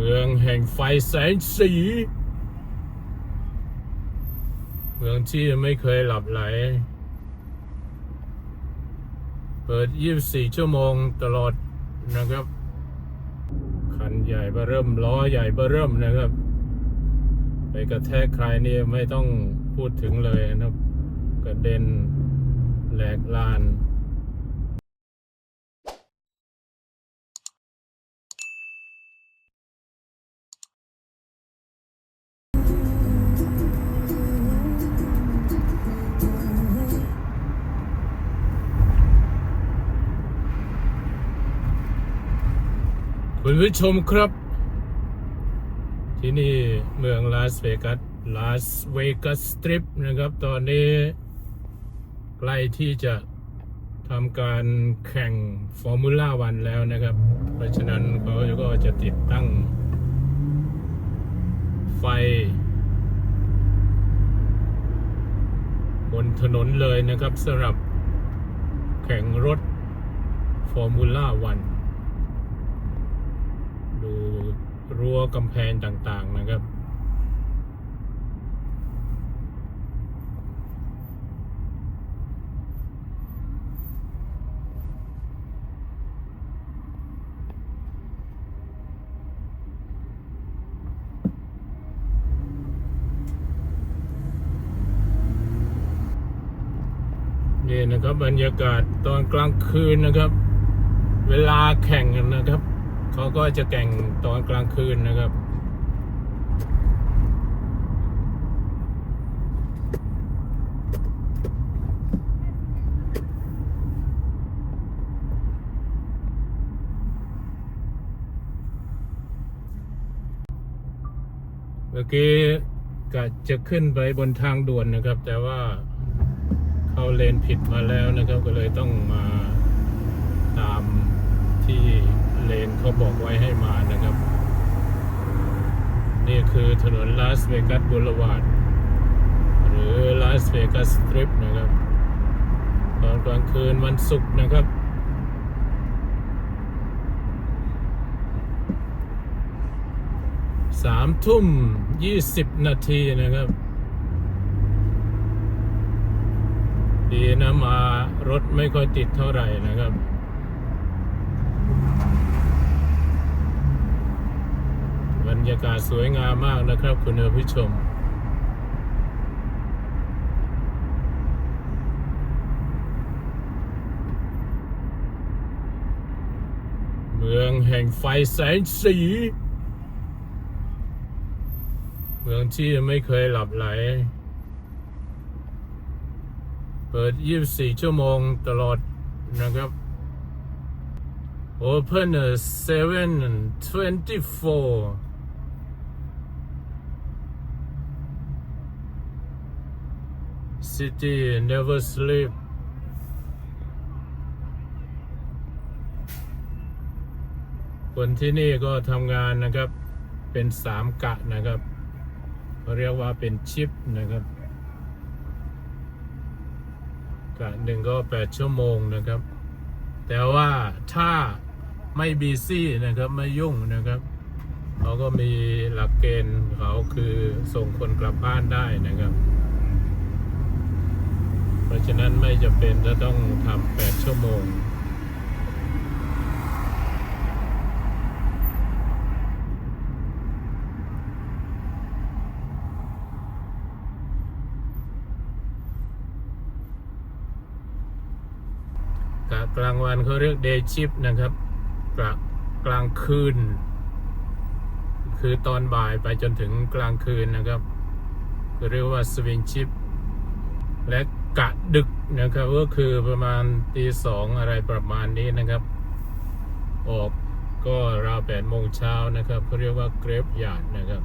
มืองแห่งไฟแสงสี เมืองที่ไม่เคยหลับไหล เปิด 24 ชั่วโมงตลอดนะครับ คันใหญ่เบเริ่มล้อใหญ่เบเริ่มนะครับ ไปกระแทกใครนี่ไม่ต้องพูดถึงเลยนะครับ กระเด็นแหลกลาน คุณผู้ชมครับ ที่นี่เมืองลาสเวกัสลาสเวกัสสตริปนะครับ ตอนนี้ใกล้ที่จะทำการแข่งฟอร์มูล่าวันแล้วนะครับ เพราะฉะนั้นเขาก็จะติดตั้ง ไฟ บนถนนเลยนะครับสำหรับแข่งรถฟอร์มูล่าวัน รั้วกำแพงต่างๆนะครับ นี่นะครับบรรยากาศตอนกลางคืนนะครับ เวลาแข่งกันนะครับ เขาก็จะแข่งตอนกลางคืนนะครับ เมื่อกี้กะจะขึ้นไปบนทางด่วนนะครับ แต่ว่าเข้าเลนผิดมาแล้วนะครับ ก็เลยต้องมาตามที่ เลนเขาบอกไว้ให้มานะครับ นี่คือถนนลาสเวกัสบูลวาร์ดหรือลาสเวกัสสตริปนะครับ ตอนกลางคืนวันศุกร์นะครับสามทุ่มยี่สิบนาทีนะครับ ดีนะมารถไม่ค่อยติดเท่าไหร่นะครับ รรยากาศสวยงามมากนะครับ คุณผู้ชมเมืองแห่งไฟแสงสี เมืองที่ไม่เคยหลับไหล เปิด 24 ชั่วโมงตลอดนะครับ Open 7 24 City never sleep คนที่นี่ก็ทำงานนะครับเป็นสามกะนะครับเขาเรียกว่าเป็นชิปนะครับกะหนึ่งก็แปดชั่วโมงนะครับ แต่ว่าถ้าไม่บีซี่นะครับไม่ยุ่งนะครับเขาก็มีหลักเกณฑ์เขาคือส่งคนกลับบ้านได้นะครับ เพราะฉะนั้นไม่จำเป็นจะต้องทำแปดชั่วโมงกกลางวันเขาเรียกเดย์ชิปนะครับกะกลางคืน คือตอนบ่ายไปจนถึงกลางคืนนะครับเรียกว่าสวิงชิปและ กะดึกนะครับ ก็คือประมาณตีสองอะไรประมาณนี้นะครับ ออกก็ราวแปดโมงเช้านะครับเขาเรียกว่าเกรฟยาดนะครับ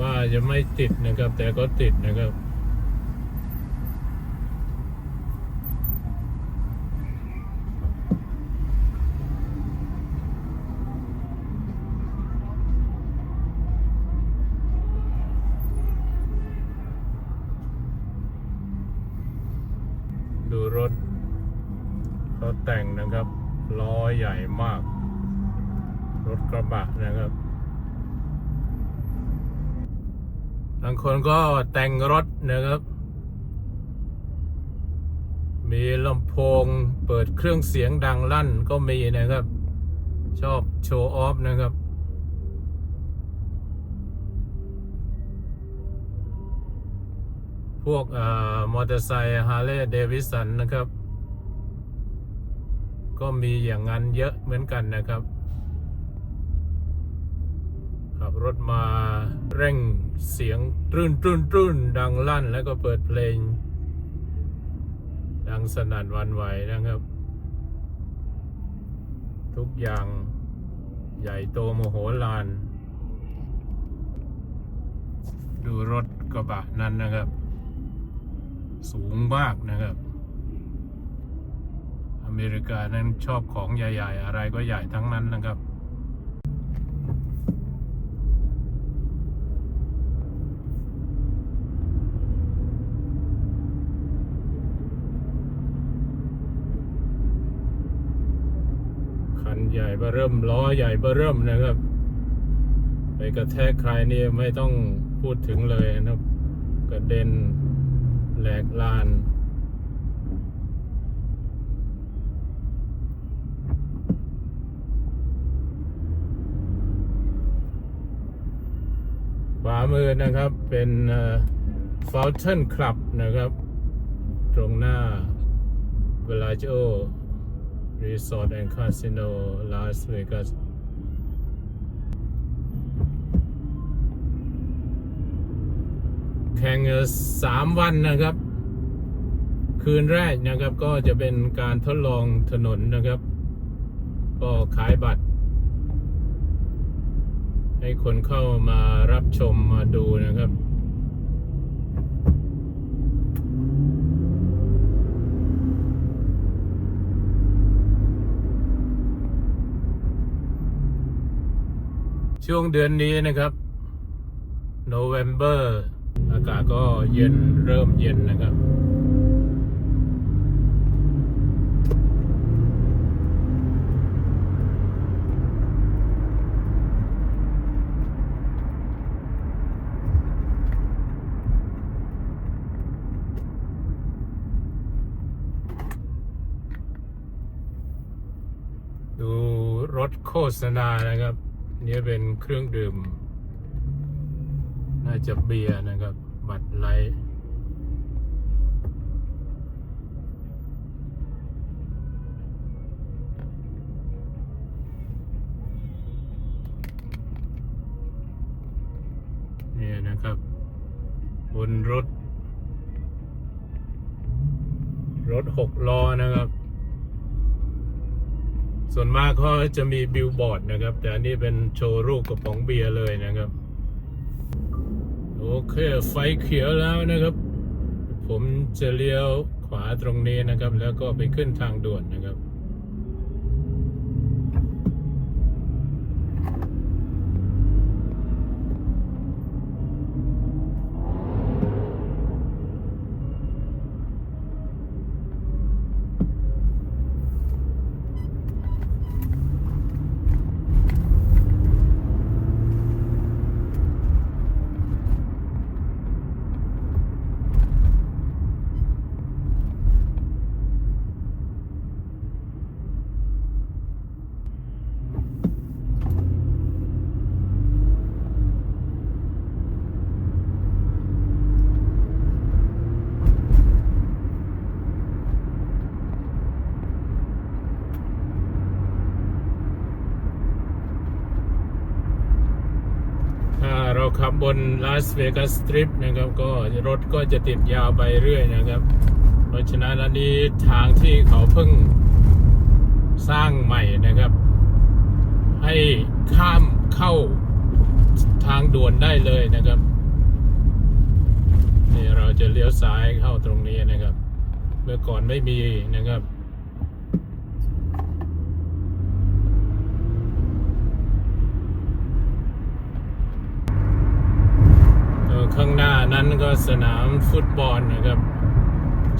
ว่าจะไม่ติดนะครับ แต่ก็ติดนะครับ ดูรถเขาแต่งนะครับล้อใหญ่มาก รถกระบะนะครับบางคนก็แต่งรถนะครับ มีลำโพงเปิดเครื่องเสียงดังลั่นก็มีนะครับ ชอบโชว์ออฟนะครับ พวกเอ่อมอเตอร์ไซค์ฮาร์เลย์เดวิสันนะครับ ก็มีอย่างนั้นเยอะเหมือนกันนะครับ ขับรถมาเร่งเสียงตรื่นตรื่นตรื่นดังลั่นแล้วก็เปิดเพลง ดังสนั่นวันไหวนะครับ ทุกอย่างใหญ่โตโมโหลาน ดูรถกระบะนั้นนะครับ สูงมากนะครับ อเมริกานั้นชอบของใหญ่ ๆ อะไรก็ใหญ่ทั้งนั้นนะครับคันใหญ่เบอเริ่มล้อใหญ่เบอเริ่มนะครับ ไปกระแทกใครนี่ไม่ต้องพูดถึงเลยนะครับ กระเด็น แหลกลานขวามือนะครับเป็นฟ o ลเทนคลับนะครับ ตรงหน้าเวลาโจรีสอร์ทแอนด์คาสิโนลาสเวกัส แข่งสามวันนะครับ คืนแรกนะครับก็จะเป็นการทดลองถนนนะครับ ก็ขายบัตร ให้คนเข้ามารับชมมาดูนะครับช่วงเดือนนี้นะครับ November อากาศก็เย็นเริ่มเย็นนะครับดูรถโฆษณานะครับ นี่เป็นเครื่องดื่ม น่าจะเบียร์นะครับ บัตรไลท์เนี่ยนะครับบนรถ รถหกล้อนะครับ ส่วนมากเขาจะมีบิลบอร์ดนะครับ แต่อันนี้เป็นโชว์รูปกระป๋องเบียร์เลยนะครับ โอเคไฟเขียวแล้วนะครับ ผมจะเลี้ยวขวาตรงนี้นะครับ แล้วก็ไปขึ้นทางด่วนนะครับ ขับบนลาสเวกัสสตริปนะครับ ก็รถก็จะติดยาวไปเรื่อยนะครับ เพราะฉะนั้นอันนี้ทางที่เขาเพิ่งสร้างใหม่นะครับ ให้ข้ามเข้าทางด่วนได้เลยนะครับนี่เราจะเลี้ยวซ้ายเข้าตรงนี้นะครับ เมื่อก่อนไม่มีนะครับ เอ่อ ข้างหน้านั้นก็สนามฟุตบอลนะครับ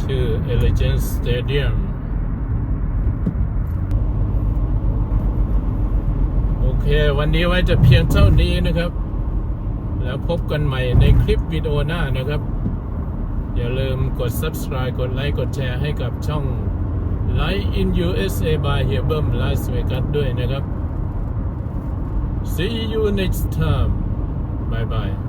ชื่อ Allegiant Stadium โอเค วันนี้ไว้จะเพียงเท่านี้นะครับ แล้วพบกันใหม่ในคลิปวิดีโอหน้านะครับ อย่าลืมกด subscribe กดไลค์กดแชร์ให้กับช่อง Light in USA by h e r b u m Las Vegas ด้วยนะครับ See you next time. Bye bye.